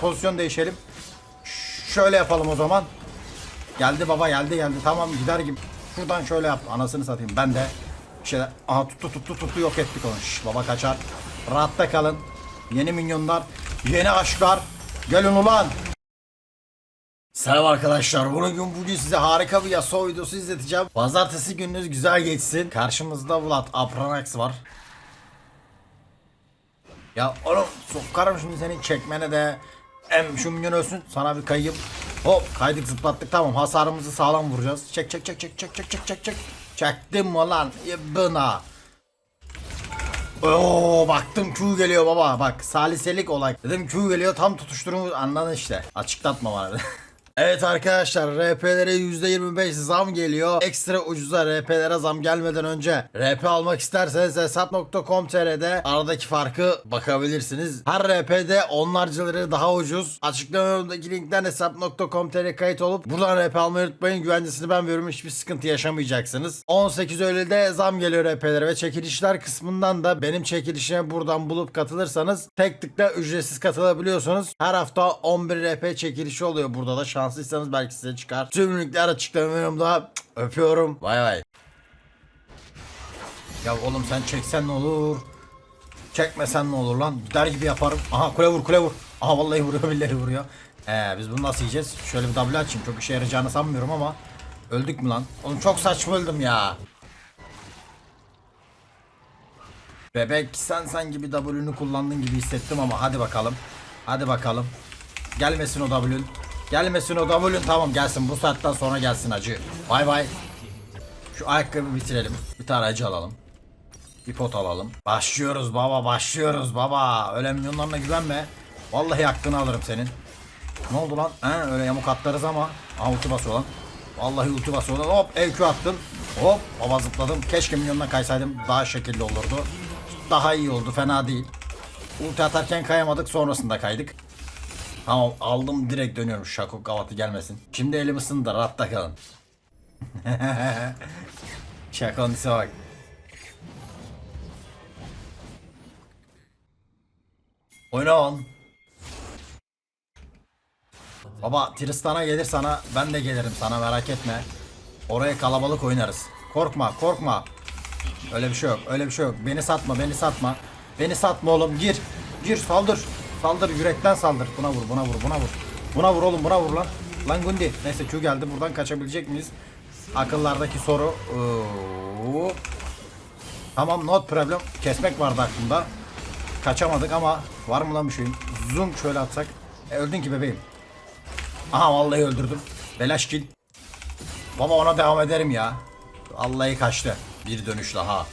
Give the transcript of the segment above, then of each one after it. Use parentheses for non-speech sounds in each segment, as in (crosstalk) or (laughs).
pozisyon değişelim. Şöyle yapalım o zaman. Geldi baba geldi geldi. Tamam gider gibi. Şuradan şöyle yap. Anasını satayım. Ben de şeyler. Aha tuttu tuttu tuttu yok ettik onu. Şş, baba kaçar. Rahatta kalın. Yeni minyonlar. Yeni aşklar. Gelin ulan. Selam arkadaşlar. Bugün bugün size harika bir Yasuo videosu izleteceğim. Pazartesi gününüz güzel geçsin. Karşımızda Vlad Apranax var. Ya oğlum sokarım şimdi senin çekmene de. Em şu minyon ölsün sana bir kayayım. Hop kaydık zıplattık tamam hasarımızı sağlam vuracağız. Çek çek çek çek çek çek çek çek çek. Çektim mi lan bına. Oo baktım Q geliyor baba bak saliselik olay. Dedim Q geliyor tam tutuşturumu anladın işte. Açıklatma bana. (laughs) Evet arkadaşlar RP'lere %25 zam geliyor. Ekstra ucuza RP'lere zam gelmeden önce RP almak isterseniz hesap.com.tr'de aradaki farkı bakabilirsiniz. Her RP'de onlarcaları daha ucuz. Açıklamadaki linkten hesap.com.tr kayıt olup buradan RP almayı unutmayın. Güvencesini ben veriyorum. Hiçbir sıkıntı yaşamayacaksınız. 18 Eylül'de zam geliyor RP'lere ve çekilişler kısmından da benim çekilişime buradan bulup katılırsanız tek tıkla ücretsiz katılabiliyorsunuz. Her hafta 11 RP çekilişi oluyor burada da. Şanslıysanız belki size çıkar. Tüm linkler açıklamıyorum Öpüyorum. Vay vay. Ya oğlum sen çeksen ne olur? Çekmesen ne olur lan? Gider gibi yaparım. Aha kule vur kule vur. Aha vallahi vuruyor billahi vuruyor. Ee biz bunu nasıl yiyeceğiz? Şöyle bir W açayım. Çok işe yarayacağını sanmıyorum ama. Öldük mü lan? Oğlum çok saçma öldüm ya. Bebek sen sen gibi W'nü kullandın gibi hissettim ama hadi bakalım. Hadi bakalım. Gelmesin o W'ün. Gelmesin o W'ün tamam gelsin bu saatten sonra gelsin acı. Bay bay. Şu ayakkabı bitirelim. Bir tane acı alalım. Bir pot alalım. Başlıyoruz baba başlıyoruz baba. Öyle milyonlarına güvenme. Vallahi hakkını alırım senin. Ne oldu lan? He, öyle yamuk atlarız ama. Aha ulti basıyor lan. Vallahi ulti basıyor lan. Hop EQ attım. Hop baba zıpladım. Keşke milyonuna kaysaydım. Daha şekilli olurdu. Daha iyi oldu. Fena değil. Ulti atarken kayamadık. Sonrasında kaydık. Tamam aldım direkt dönüyorum. Şakuk gavatı gelmesin. Şimdi elim ısındı. Rahatta kalın. (laughs) Şakonun ise bak. Oyna on. Baba Tristan'a gelir sana ben de gelirim sana merak etme. Oraya kalabalık oynarız. Korkma korkma. Öyle bir şey yok öyle bir şey yok. Beni satma beni satma. Beni satma oğlum gir. Gir saldır. Saldır yürekten saldır. Buna vur buna vur buna vur. Buna vur oğlum buna vur lan. Lan Gundi. Neyse Q geldi buradan kaçabilecek miyiz? Akıllardaki soru. Oo. Tamam not problem. Kesmek vardı aklımda. Kaçamadık ama var mı lan bir şeyin? Zoom şöyle atsak. E, öldün ki bebeğim. Aha vallahi öldürdüm. Belaş kill. Baba ona devam ederim ya. Vallahi kaçtı. Bir dönüş daha.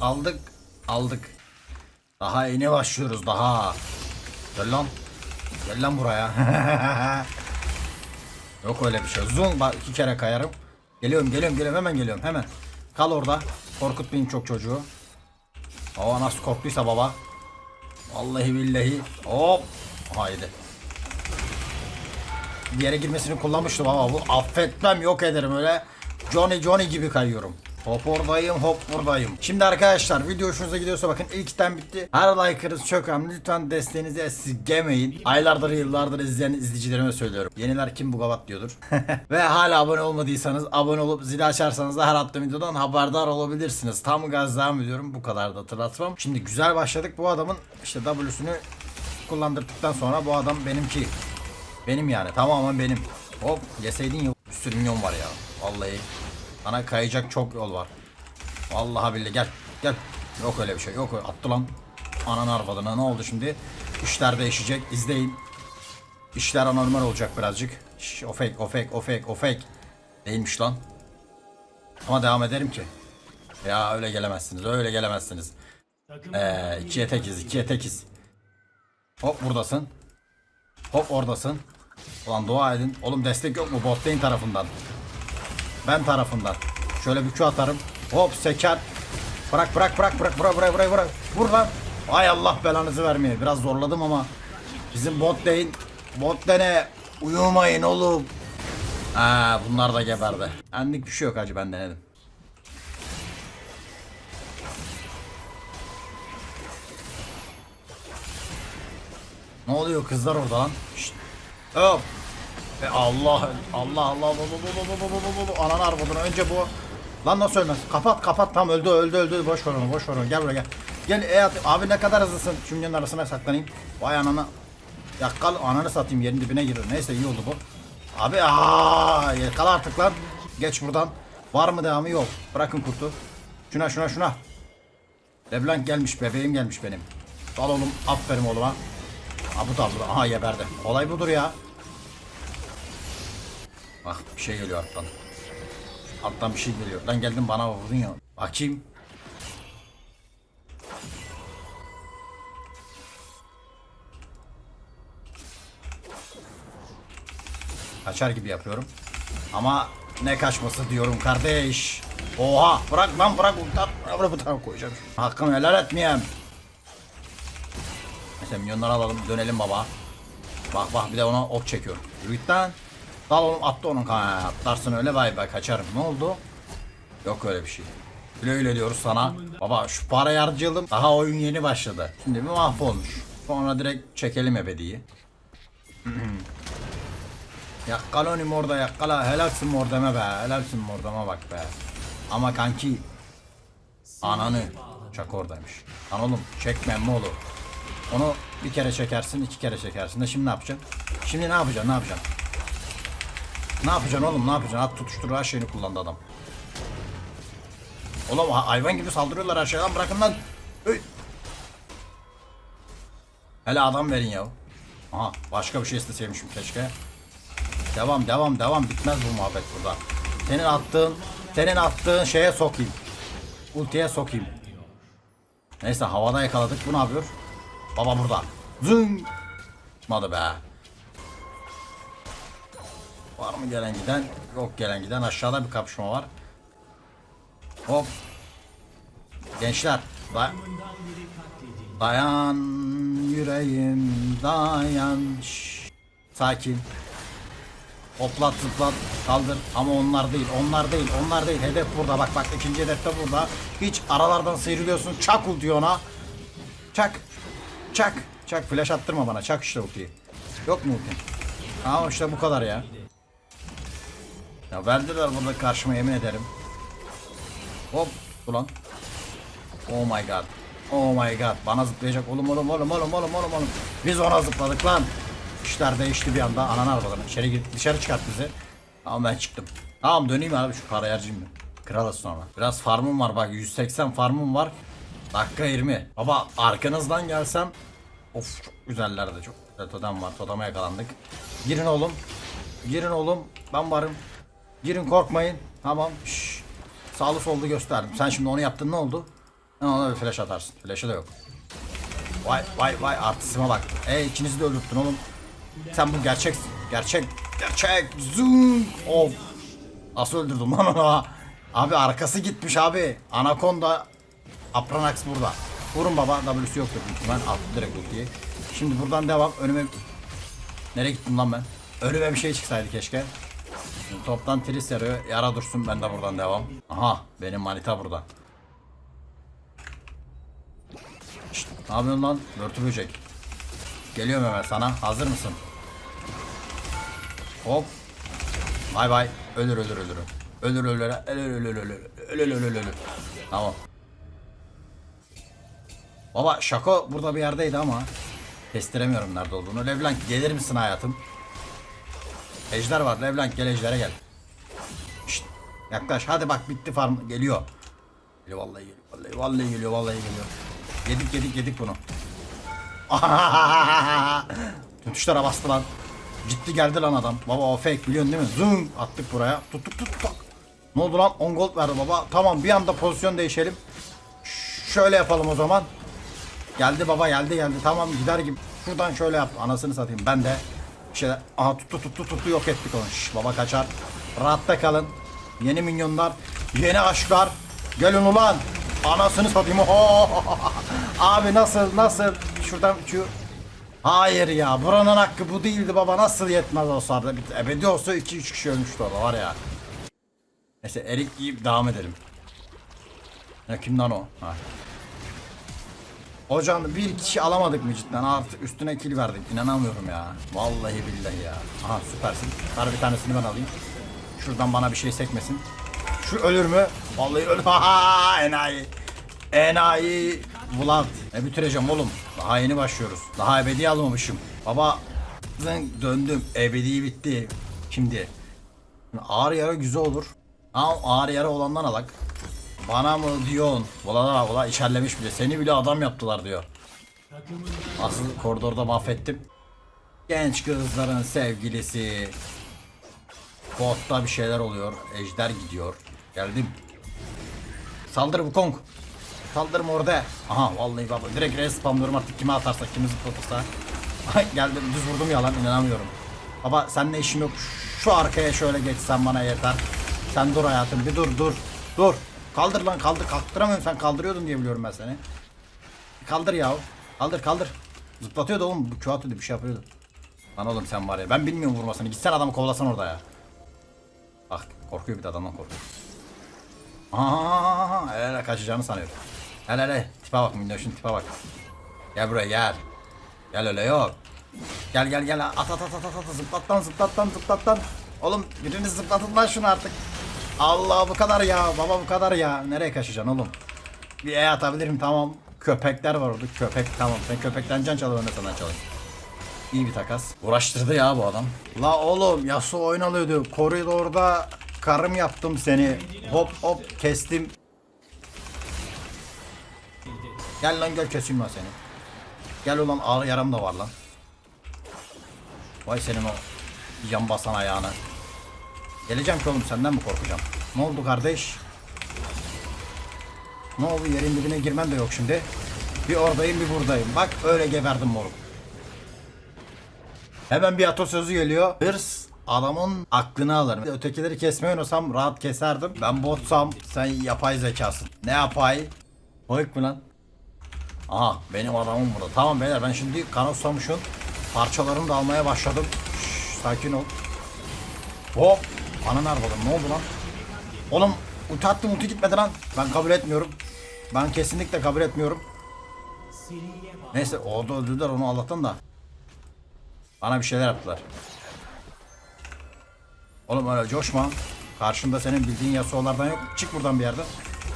Aldık. Aldık. Daha yeni başlıyoruz daha. Gel lan. Gel lan buraya. (laughs) Yok öyle bir şey. Zoom bak iki kere kayarım. Geliyorum geliyorum geliyorum hemen geliyorum hemen. Kal orada. Korkutmayın çok çocuğu. Hava nasıl korktuysa baba. Vallahi billahi. Hop. Haydi. Bir yere girmesini kullanmıştım ama bu affetmem yok ederim öyle. Johnny Johnny gibi kayıyorum. Hop oradayım hop buradayım. Şimdi arkadaşlar video hoşunuza gidiyorsa bakın ilkten bitti. Her like'ınız çok önemli. Lütfen desteğinizi esirgemeyin. Aylardır yıllardır izleyen izleyicilerime söylüyorum. Yeniler kim bu gavat diyordur. (laughs) Ve hala abone olmadıysanız abone olup zili açarsanız da her attığım videodan haberdar olabilirsiniz. Tam gaz devam ediyorum. Bu kadar da hatırlatmam. Şimdi güzel başladık. Bu adamın işte W'sünü kullandırdıktan sonra bu adam benimki. Benim yani tamamen benim. Hop yeseydin ya. Bir sürü milyon var ya. Vallahi. Sana kayacak çok yol var. Vallahi billahi gel. Gel. Yok öyle bir şey. Yok öyle. Attı lan. Ananı arvadına ne oldu şimdi? İşler değişecek. İzleyin. İşler anormal olacak birazcık. Şş, o fake, o fake, o fake, o fake. Değilmiş lan. Ama devam ederim ki. Ya öyle gelemezsiniz. Öyle gelemezsiniz. Ee, ikiye tekiz, ikiye tekiz. Hop buradasın. Hop oradasın. Ulan dua edin. Oğlum destek yok mu bot lane tarafından? Ben tarafından. Şöyle Q atarım. Hop seker. Bırak bırak bırak bırak bırak bırak bırak bırak. Vur lan. Ay Allah belanızı vermeye. Biraz zorladım ama bizim bot lane bot lane uyumayın oğlum. Aa bunlar da geberdi. Enlik bir şey yok hacı ben denedim. Ne oluyor kızlar orada lan? Şşt. Hop. Ve Allah Allah Allah Allah Allah Anan arbadan önce bu. Lan nasıl ölmez? Kapat kapat tam öldü öldü öldü. Boş ver onu boş ver onu. Gel buraya gel. Gel e at. Abi ne kadar hızlısın. Şunların arasına saklanayım. Vay anana. Yakal ananı satayım yerin dibine girer. Neyse iyi oldu bu. Abi aa yakal artık lan. Geç buradan. Var mı devamı yok. Bırakın kurtu. Şuna şuna şuna. Leblanc gelmiş bebeğim gelmiş benim. Dal oğlum aferin oğluma. Aa bu da burada. Aha geberdi. Olay budur ya. Bak bir şey geliyor alttan. Alttan bir şey geliyor. Lan geldin bana vurdun ya. Bakayım. Kaçar gibi yapıyorum. Ama ne kaçması diyorum kardeş. Oha bırak lan bırak bu tarafa koyacağım. Hakkımı helal etmeyeyim. Mesela milyonları alalım dönelim baba. Bak bak bir de ona ok çekiyor. Yürü git lan. Dal oğlum attı onun kanına. Atlarsın öyle vay vay kaçarım. Ne oldu? Yok öyle bir şey. Güle güle diyoruz sana. Baba şu para harcayalım. Daha oyun yeni başladı. Şimdi bir mahvolmuş. Sonra direkt çekelim ebediyi. (clears throat) Yakkal onu orada yakkala. Helalsin mor deme be. Helalsin mor deme bak be. Ama kanki. Ananı. Çak oradaymış. Lan oğlum çekme mi oğlum. Onu bir kere çekersin, iki kere çekersin de şimdi ne yapacaksın? Şimdi ne yapacaksın, ne yapacaksın? Ne yapacaksın oğlum, ne yapacaksın? At tutuştur her şeyini kullandı adam. Oğlum ha- hayvan gibi saldırıyorlar her şeyden bırakın lan. Hey. Hele adam verin ya. Aha başka bir şey isteseymişim keşke. Devam devam devam bitmez bu muhabbet burada. Senin attığın senin attığın şeye sokayım. Ultiye sokayım. Neyse havada yakaladık. Bu ne yapıyor? Baba burada. Zın. Çıkmadı be. Var mı gelen giden? Yok gelen giden. Aşağıda bir kapışma var. Hop. Gençler. day- dayan yüreğim dayan. Şşş. Sakin. Hoplat zıplat kaldır ama onlar değil onlar değil onlar değil hedef burada bak bak ikinci hedef de burada hiç aralardan sıyrılıyorsun çak ultiyi ona çak çak çak flash attırma bana çak işte ultiyi yok mu ultin tamam işte bu kadar ya ya verdiler burada karşıma yemin ederim hop ulan oh my god oh my god bana zıplayacak oğlum oğlum oğlum oğlum oğlum oğlum oğlum biz ona zıpladık lan İşler değişti bir anda. Anan arabadan. İçeri gir, dışarı çıkart bizi. Tamam ben çıktım. Tamam döneyim abi şu parayı harcayayım ben. Kralız sonra. Biraz farmım var bak 180 farmım var. Dakika 20. Baba arkanızdan gelsem. Of çok güzellerdi çok güzel totem var. Toteme yakalandık. Girin oğlum. Girin oğlum. Ben varım. Girin korkmayın. Tamam. Şşş. Sağlı sollu gösterdim. Sen şimdi onu yaptın ne oldu? Sen ona bir flash atarsın. Flash'ı da yok. Vay vay vay artistime bak. E ikinizi de öldürttün oğlum. Sen bu gerçeksin. Gerçek. Gerçek. Zoom. Of. Nasıl öldürdüm lan onu? Abi arkası gitmiş abi. Anaconda. Apranax burada. Vurun baba. W'su yoktur büyük ihtimal. Attı direkt ultiyi. Şimdi buradan devam. Önüme... Nereye gittim lan ben? Önüme bir şey çıksaydı keşke. Toptan tris yarıyor. Yara dursun ben de buradan devam. Aha benim manita burada. Şşt, ne yapıyorsun lan? Börtü böcek. Geliyorum hemen sana. Hazır mısın? Hop. Bay bay. Ölür ölür ölür. Ölür ölür ölür ölür ölür ölür ölür ölür. Tamam. Baba Şako burada bir yerdeydi ama kestiremiyorum nerede olduğunu. Leblanc gelir misin hayatım? Ejder var. Leblanc gel ejdere gel. Şşt, yaklaş. Hadi bak bitti farm. Geliyor. Geliyor vallahi geliyor. Vallahi, vallahi geliyor. Vallahi geliyor. Yedik yedik yedik bunu. (laughs) Tüm tuşlara bastı lan. Ciddi geldi lan adam. Baba o fake biliyorsun değil mi? Zoom attık buraya. Tuttuk tuttuk. Ne oldu lan? 10 gold verdi baba. Tamam bir anda pozisyon değişelim. Şöyle yapalım o zaman. Geldi baba geldi geldi. Tamam gider gibi. Şuradan şöyle yap. Anasını satayım. Ben de şeyler. Aha tuttu tuttu tuttu yok ettik onu. Şş, baba kaçar. Rahatta kalın. Yeni minyonlar. Yeni aşklar. Gelin ulan. Anasını satayım. Oho. (laughs) Abi nasıl nasıl? Şuradan şu Hayır ya buranın hakkı bu değildi baba nasıl yetmez o sarda bir ebedi olsa 2-3 kişi ölmüştü orada var ya. Neyse erik yiyip devam edelim. Ya kim lan o? Ha. Hocam bir kişi alamadık mı cidden? Artık üstüne kill verdik. İnanamıyorum ya. Vallahi billahi ya. Aha süpersin. Hadi bir tanesini ben alayım. Şuradan bana bir şey sekmesin. Şu ölür mü? Vallahi ölür. (laughs) Ha enayi. Enayi. Vlad. Ne bitireceğim oğlum? Daha yeni başlıyoruz. Daha ebedi almamışım. Baba döndüm. Ebedi bitti. Şimdi. Ağır yara güzel olur. Ama ağır yara olandan alak. Bana mı diyorsun? Valla valla içerlemiş bile. Seni bile adam yaptılar diyor. Asıl koridorda mahvettim. Genç kızların sevgilisi. Botta bir şeyler oluyor. Ejder gidiyor. Geldim. Saldır bu Kong. Saldırma orada. Aha vallahi baba direkt res spamlıyorum artık kime atarsak kimi zıplatırsa. Geldim düz vurdum yalan inanamıyorum. Baba seninle işim yok. Şu arkaya şöyle geçsen bana yeter. Sen dur hayatım bir dur dur. Dur. Kaldır lan kaldır. Kalktıramıyorum sen kaldırıyordun diye biliyorum ben seni. Kaldır ya. Kaldır kaldır. Zıplatıyordu oğlum. Bu kağıtıyordu bir şey yapıyordu. Lan oğlum sen var ya ben bilmiyorum vurmasını. Gitsen adamı kovalasan orada ya. Bak korkuyor bir de adamdan korkuyor. Aa, hele hele kaçacağını sanıyorum. Hele hele tipe bak minnoşun tipe bak. Gel buraya gel. Gel öyle yok. Gel gel gel at at at at at at zıplat lan zıplat lan zıplat lan. Oğlum biriniz zıplatın lan şunu artık. Allah bu kadar ya baba bu kadar ya. Nereye kaçacaksın oğlum? Bir E atabilirim tamam. Köpekler var orada köpek tamam. Sen köpekten can çalır ben de senden çalayım. İyi bir takas. Uğraştırdı ya bu adam. La oğlum Yasuo oyun alıyordu. Koridorda karım yaptım seni. Hop hop kestim. Gel lan gel keseyim lan seni. Gel ulan ağır yaram da var lan. Vay senin o yan basan ayağını. Geleceğim ki oğlum senden mi korkacağım? Ne oldu kardeş? Ne oldu yerin dibine girmen de yok şimdi. Bir oradayım bir buradayım. Bak öyle geberdim moruk. Hemen bir atasözü geliyor. Hırs adamın aklını alır. Ötekileri kesmeyi oynasam rahat keserdim. Ben botsam sen yapay zekasın. Ne yapay? Koyuk mu lan? Aha benim adamım burada. Tamam beyler ben şimdi Kanosamış'ın parçalarını da almaya başladım. Şşş, sakin ol. Hop. Ana nerede Ne oldu lan? Oğlum ulti attım ulti gitmedi lan. Ben kabul etmiyorum. Ben kesinlikle kabul etmiyorum. Neyse o da öldürdüler onu Allah'tan da. Bana bir şeyler yaptılar. Oğlum öyle coşma. Karşında senin bildiğin Yasuo'lardan yok. Çık buradan bir yerden.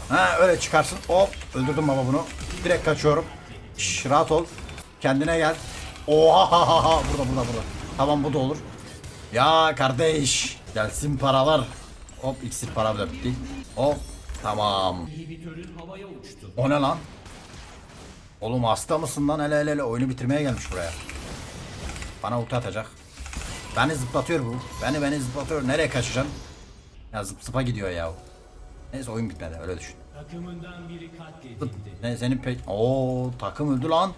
Ha öyle çıkarsın. Hop öldürdüm baba bunu. Direkt kaçıyorum. Şş, rahat ol. Kendine gel. Oha ha ha ha. Burada burada burada. Tamam bu da olur. Ya kardeş. Gelsin paralar. Hop iksir para bile bitti. Hop. Tamam. O ne lan? Oğlum hasta mısın lan? Hele hele oyunu bitirmeye gelmiş buraya. Bana ulti atacak. Beni zıplatıyor bu. Beni beni zıplatıyor. Nereye kaçacaksın? Ya zıp zıpa gidiyor ya. Neyse oyun bitmedi öyle düşün. Takımından biri katledildi. Ne senin pe... Oo takım öldü lan.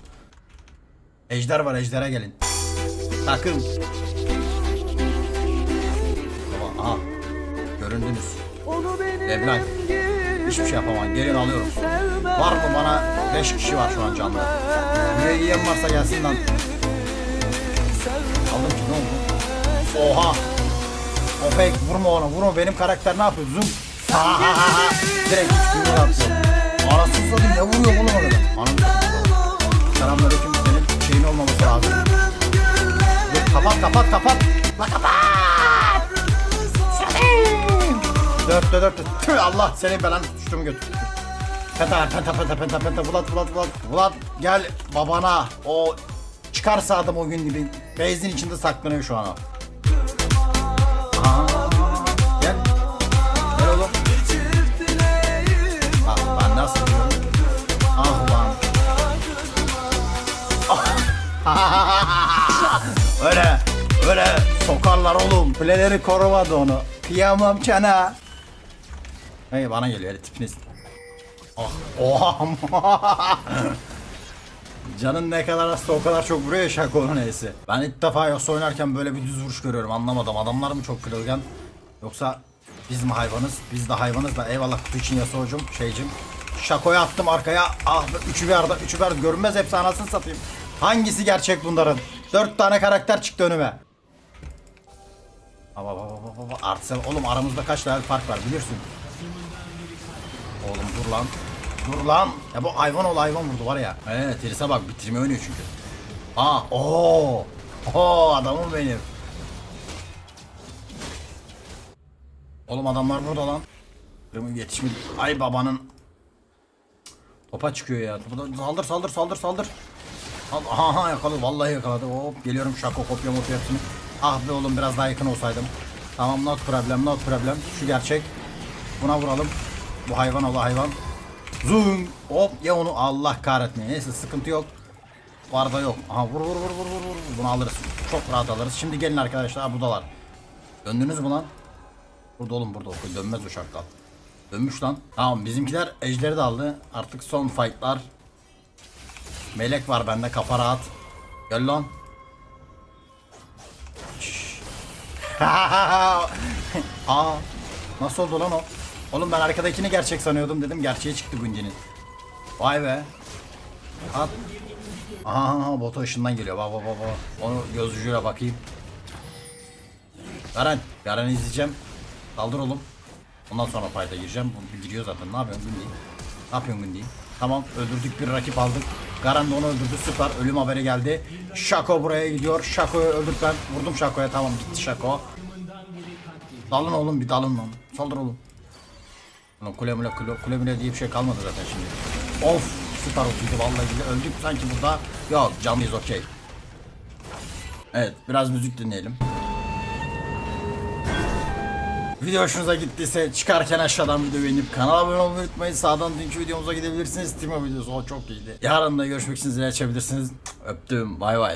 Ejder var ejdere gelin. Takım. Göründünüz. Onu Leblanc. Hiçbir şey yapamam. Gelin alıyorum. Var mı bana? 5 kişi var şu an canlı. Buraya yiyen varsa gelsin lan. Aldım ki ne oldu? Oha. O fake vurma ona vurma benim karakter ne yapıyor? Zoom. Ha ha ha ha. Direkt duymadan atıyor. Anasını satayım ne vuruyor oğlum? Anasını satayım. Selamünaleyküm senin şeyin olmaması lazım. Dur kapat kapat kapat. La kapat. Dörtte dörtte. Tüh Allah senin belanı düştüm götür. Penta penta penta penta penta Vlad Vlad Vlad Vlad gel babana o çıkarsa adam o gün gibi benzin içinde saklanıyor şu an o. Gel. Gel oğlum. Bak ben nasıl diyorum. Ah ulan. Ah. (laughs) öyle öyle sokarlar oğlum. Kuleleri korumadı onu. Kıyamam çana. Hey bana geliyor öyle tipiniz. Ah, oha. (laughs) Canın ne kadar hasta o kadar çok vuruyor ya Şako'nun neyse. Ben ilk defa Yasuo oynarken böyle bir düz vuruş görüyorum anlamadım. Adamlar mı çok kırılgan yoksa biz mi hayvanız? Biz de hayvanız da eyvallah kutu için Yasuo'cum şeycim. Şako'ya attım arkaya. Ah üçü bir arada üçü bir arada görünmez hepsi anasını satayım. Hangisi gerçek bunların? Dört tane karakter çıktı önüme. Baba baba baba baba artı oğlum aramızda kaç level fark var biliyorsun. Oğlum dur lan. Dur lan. Ya bu hayvan ol hayvan vurdu var ya. Evet Iris'e bak bitirme oynuyor çünkü. Aa oo. Oo adamım benim. Oğlum adamlar burada lan. Benim yetişmedi. Ay babanın. Topa çıkıyor ya. Topa saldır saldır saldır saldır. Al, aha, yakaladı. Vallahi yakaladı. Hop geliyorum şako kopya mopya hepsini. Ah be oğlum biraz daha yakın olsaydım. Tamam not problem not problem. Şu gerçek. Buna vuralım. Bu hayvan ola hayvan. Zoom. Hop ya onu Allah kahretmeyin. Neyse sıkıntı yok. Varda yok. Aha vur vur vur vur vur. Bunu alırız. Çok rahat alırız. Şimdi gelin arkadaşlar buradalar. Döndünüz mü lan? Burada oğlum burada okul dönmez şarkal. Dönmüş lan. Tamam bizimkiler ejderi de aldı. Artık son fightlar. Melek var bende kafa rahat. Gel lan. (laughs) Aa, nasıl oldu lan o? Oğlum ben arkadakini gerçek sanıyordum dedim. Gerçeğe çıktı Gundi'nin. Vay be. At. Aha bota ışından geliyor. Bak bak bak. Onu göz ucuyla bakayım. Garen. Garen'i izleyeceğim. Kaldır oğlum. Ondan sonra fayda gireceğim. Bu giriyor zaten. Ne yapıyorsun Gundi? Ne yapıyorsun Gundi? Tamam öldürdük bir rakip aldık. Garen de onu öldürdü süper. Ölüm haberi geldi. Şako buraya gidiyor. Şako'yu öldürt ben. Vurdum Şako'ya tamam gitti Şako. Dalın oğlum bir dalın lan. Saldır oğlum. Kule mule kule, kule mule diye bir şey kalmadı zaten şimdi. Of süper otuydu vallahi bile öldük sanki burada. Yok canlıyız okey. Evet biraz müzik dinleyelim. Video hoşunuza gittiyse çıkarken aşağıdan videoyu beğenip kanala abone olmayı unutmayın. Sağdan dünkü videomuza gidebilirsiniz. Timo videosu o çok iyiydi. Yarın da görüşmek için zil açabilirsiniz. Öptüm. Bay bay.